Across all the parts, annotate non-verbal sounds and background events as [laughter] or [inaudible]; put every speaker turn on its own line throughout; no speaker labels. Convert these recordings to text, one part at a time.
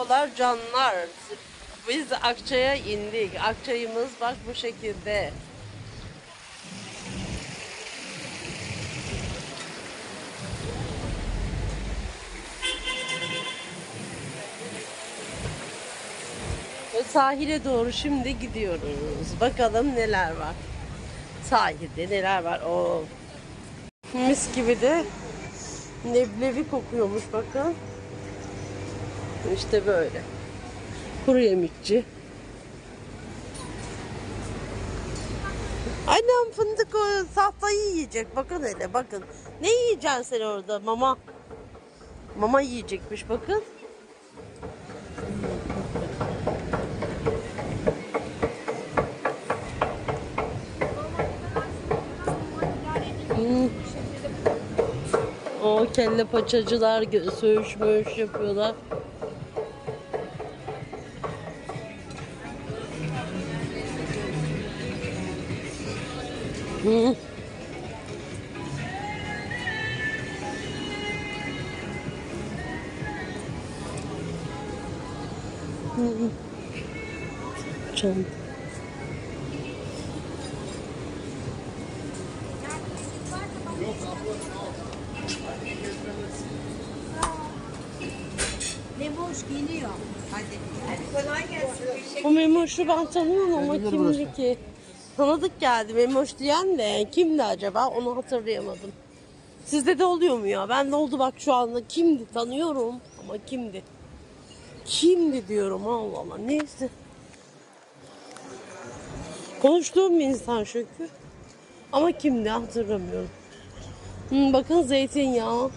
Merhabalar canlar. Biz Akçay'a indik. Akçay'ımız bak bu şekilde. Ve sahile doğru şimdi gidiyoruz. Bakalım neler var. Sahilde neler var. O mis gibi de leblebi kokuyormuş bakın. İşte böyle. Kuru yemişçi. Annem fındık o sahtayı yiyecek. Bakın hele bakın. Ne yiyeceksin sen orada mama? Mama yiyecekmiş bakın. Hmm. O kelle paçacılar söğüş möğüş yapıyorlar. Hı.
Ne boş giyiniyor. Hadi. Hadi kolay gelsin.
Bu Memoş'u ben tanıyorum ama kimdi ki? Tanıdık geldi Memoş diyen de kimdi acaba onu hatırlayamadım. Sizde de oluyor mu ya? Ben de oldu bak şu anda kimdi tanıyorum ama kimdi? Kimdi diyorum Allah Allah neyse. Konuştuğum bir insan çünkü. Ama kimdi hatırlamıyorum. Hmm, bakın zeytinyağı.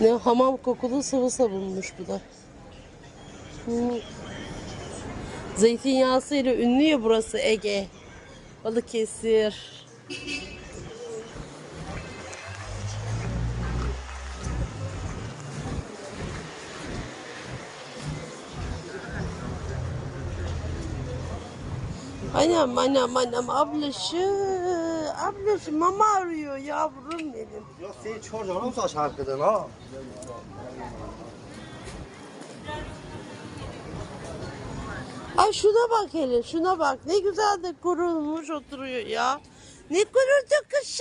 Ne hamam kokulu sıvı sabunmuş bu da. Hmm. Zeytinyağısıyla ünlü ya burası Ege. Balıkesir. Anam anam anam ablaşı ablaşı mama arıyor yavrum benim.
Ya sen çocuğun saç hakkıdın ha.
Ay şuna bak hele şuna bak ne güzel de kurulmuş oturuyor ya. Ne kurudun kız?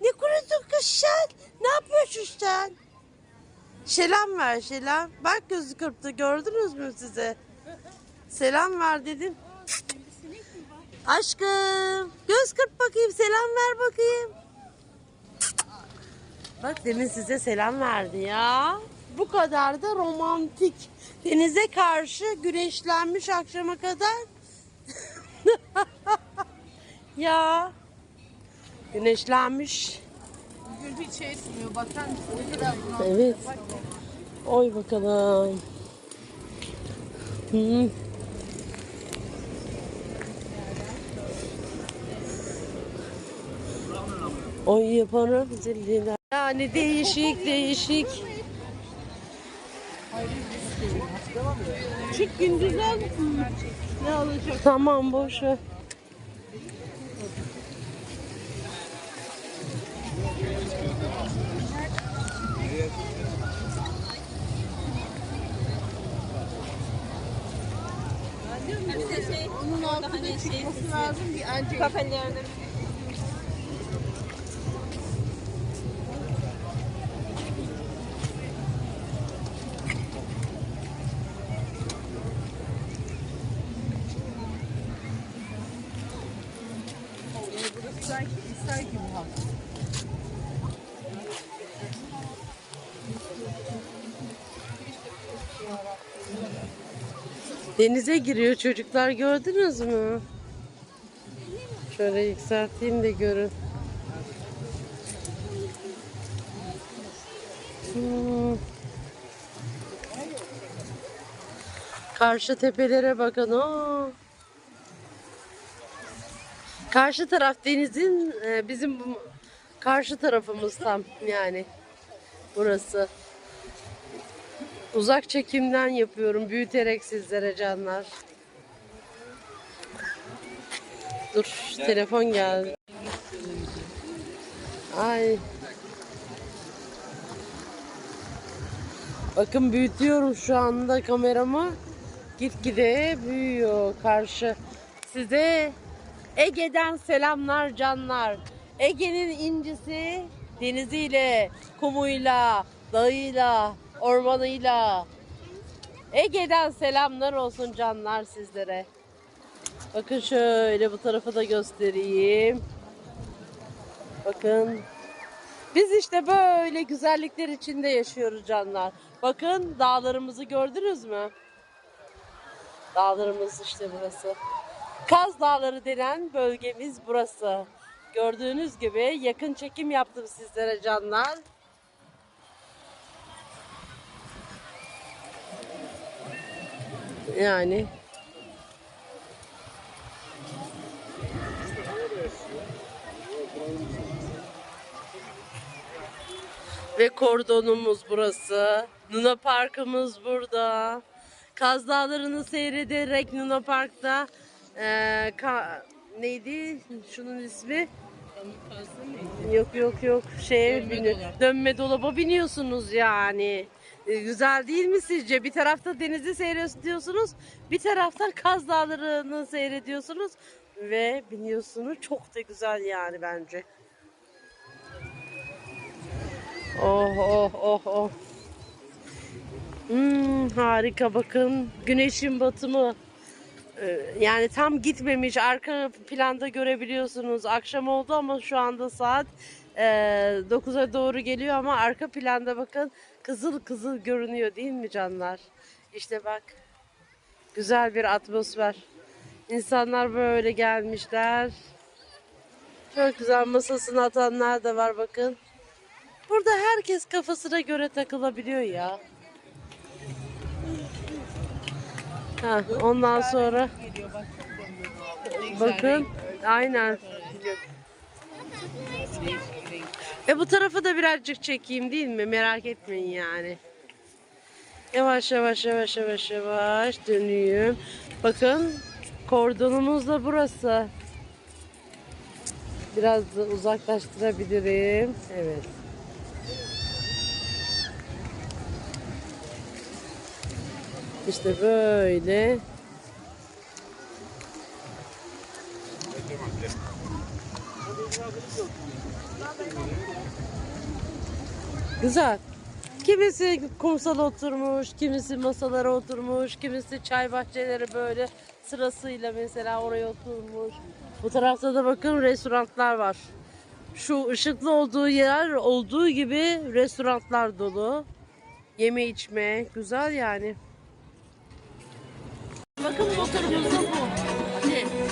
Ne kurudun kız? Ne yapıyorsun sen? Selam ver selam. Bak gözü kırptı gördünüz mü size? Selam ver dedim. Aşkım göz kırp bakayım selam ver bakayım. Bak demin size selam verdi ya. Bu kadar da romantik. Denize karşı güneşlenmiş akşama kadar. [laughs] ya. Güneşlenmiş.
Bugün hiç esmiyor. Bakar mısın? Ne kadar bunalmış.
Evet. Oy bakalım. Hı. Oy yaparım zilliler. Yani değişik değişik.
Çık gündüzden ne alacak?
Tamam boş ver.
Onun altında çıkması lazım bir anca. Kafelerde.
Denize giriyor çocuklar gördünüz mü? Şöyle yükselteyim de görün. Hmm. Karşı tepelere bakın. Aa. Karşı taraf denizin e, bizim karşı tarafımız tam yani burası. Uzak çekimden yapıyorum büyüterek sizlere canlar. Dur telefon geldi. Ay. Bakın büyütüyorum şu anda kameramı. Gitgide büyüyor karşı. Size Ege'den selamlar canlar. Ege'nin incisi deniziyle, kumuyla, dağıyla, ormanıyla. Ege'den selamlar olsun canlar sizlere. Bakın şöyle bu tarafı da göstereyim. Bakın. Biz işte böyle güzellikler içinde yaşıyoruz canlar. Bakın dağlarımızı gördünüz mü? Dağlarımız işte burası. Kaz Dağları denen bölgemiz burası. Gördüğünüz gibi yakın çekim yaptım sizlere canlar. Yani Ve kordonumuz burası. Luna Parkımız burada. Kaz Dağları'nı seyrederek Luna Park'ta eee, ka- neydi şunun ismi? Yok yok yok şeye bini- dönme dolaba biniyorsunuz yani. E, güzel değil mi sizce? Bir tarafta denizi seyrediyorsunuz, bir tarafta Kaz Dağları'nı seyrediyorsunuz ve biniyorsunuz. Çok da güzel yani bence. Oh oh oh oh. Hmm, harika bakın. Güneşin batımı. Ee, Yani tam gitmemiş. Arka planda görebiliyorsunuz. Akşam oldu ama şu anda saat e, 9'a doğru geliyor ama arka planda bakın kızıl kızıl görünüyor değil mi canlar? İşte bak. Güzel bir atmosfer. İnsanlar böyle gelmişler. Çok güzel masasını atanlar da var bakın. Burada herkes kafasına göre takılabiliyor ya. Ha, ondan sonra bakın aynen. E bu tarafı da birazcık çekeyim değil mi? Merak etmeyin yani. Yavaş yavaş yavaş yavaş yavaş dönüyorum. Bakın kordonumuz da burası. Biraz da uzaklaştırabilirim. Evet. İşte böyle. Güzel. Kimisi kumsala oturmuş, kimisi masalara oturmuş, kimisi çay bahçeleri böyle sırasıyla mesela oraya oturmuş. Bu tarafta da bakın restoranlar var. Şu ışıklı olduğu yer olduğu gibi restoranlar dolu. Yeme içme güzel yani. Bakın motorumuz bu.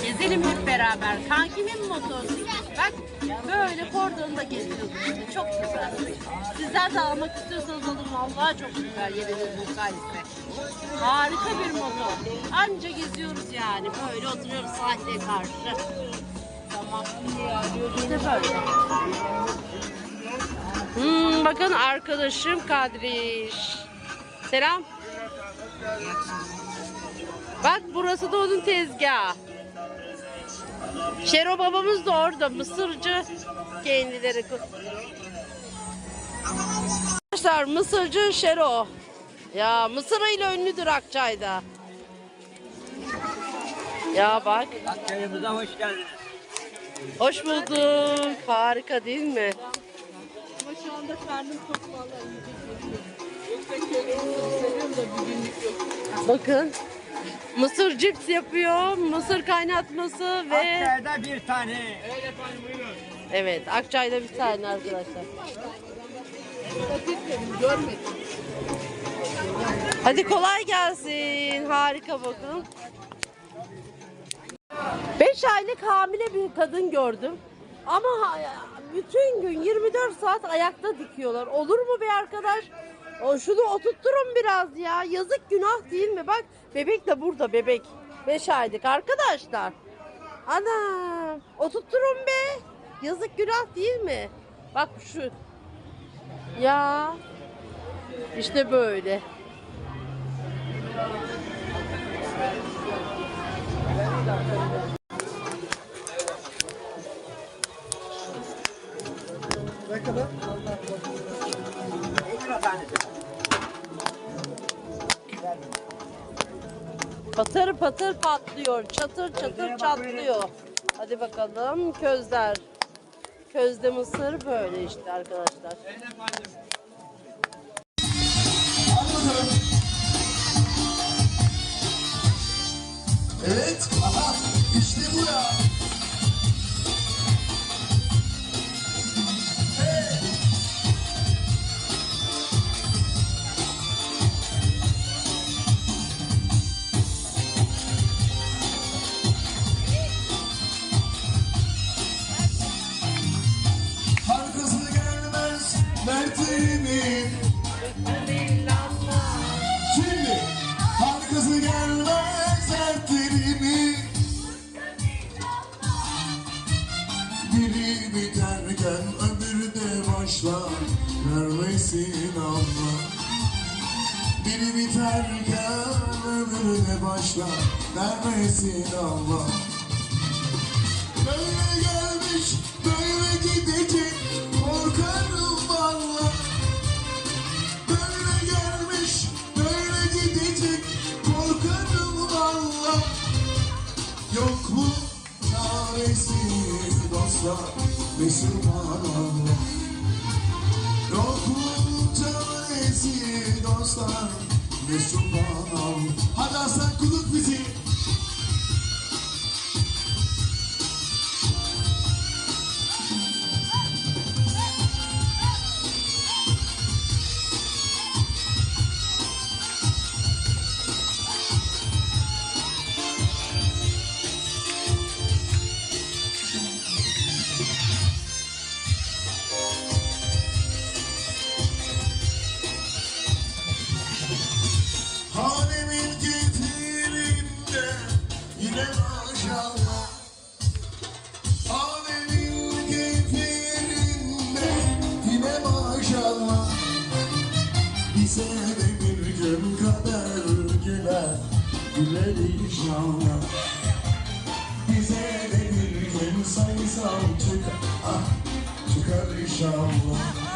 Gezelim hep beraber. Kankimin motoru. Bak böyle kordonda geziyoruz işte. Çok güzel. Sizler de almak istiyorsanız alın. Vallahi çok güzel yeriniz müsaitse. Harika bir motor. Anca geziyoruz yani. Böyle oturuyoruz sahile karşı. Tamam. İşte böyle. Hmm, bakın arkadaşım Kadriş. Selam. Bak burası da onun tezgahı. Şero babamız da orada. Mısırcı kendileri. Arkadaşlar Mısırcı Şero. Ya Mısır'ıyla ünlüdür Akçay'da. Ya bak.
Köyümüze hoş geldiniz.
Hoş bulduk. Harika değil mi?
Ama şu anda karnım çok vallahi yiyecek.
Bakın. Mısır cips yapıyor. Mısır kaynatması ve
Akçay'da bir tane.
evet Akçay'da bir tane arkadaşlar.
Görmedim.
Hadi kolay gelsin. Harika bakın. 5 aylık hamile bir kadın gördüm. Ama ha- bütün gün 24 saat ayakta dikiyorlar. Olur mu be arkadaş? O şunu oturtturun biraz ya. Yazık günah değil mi? Bak bebek de burada bebek. 5 aylık arkadaşlar. Ana oturtturun be. Yazık günah değil mi? Bak şu. Ya. İşte böyle. Patır patır patlıyor. Çatır çatır çatlıyor. Hadi bakalım közler. Közde mısır böyle işte arkadaşlar.
Mert'imin Şimdi arkası gelmez Mert'imin Biri biterken öbürü de başlar Vermesin Allah. Biri biterken öbürü de başlar Vermesin Allah ve subhanallah Yok mu çaresi dostlar subhanallah Hadi Hasan Kulut bizi maşallah Hanemin getirinde yine maşallah Bize de bir gün kader güler Güler inşallah Bize de bir gün sayısal çıkar ah, Çıkar inşallah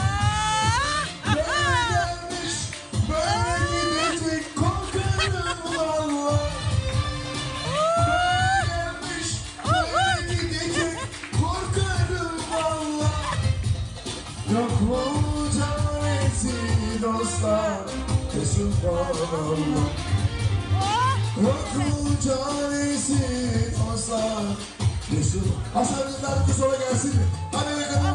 dostlar, Resulullah. Yok mu çaresi dostlar, Resul. Hasan Rıdvan kız sonra gelsin? Hadi bakalım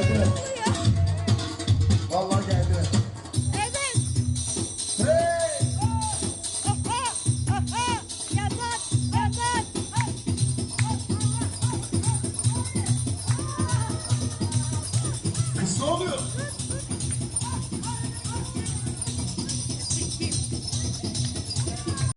İçim
Geldi.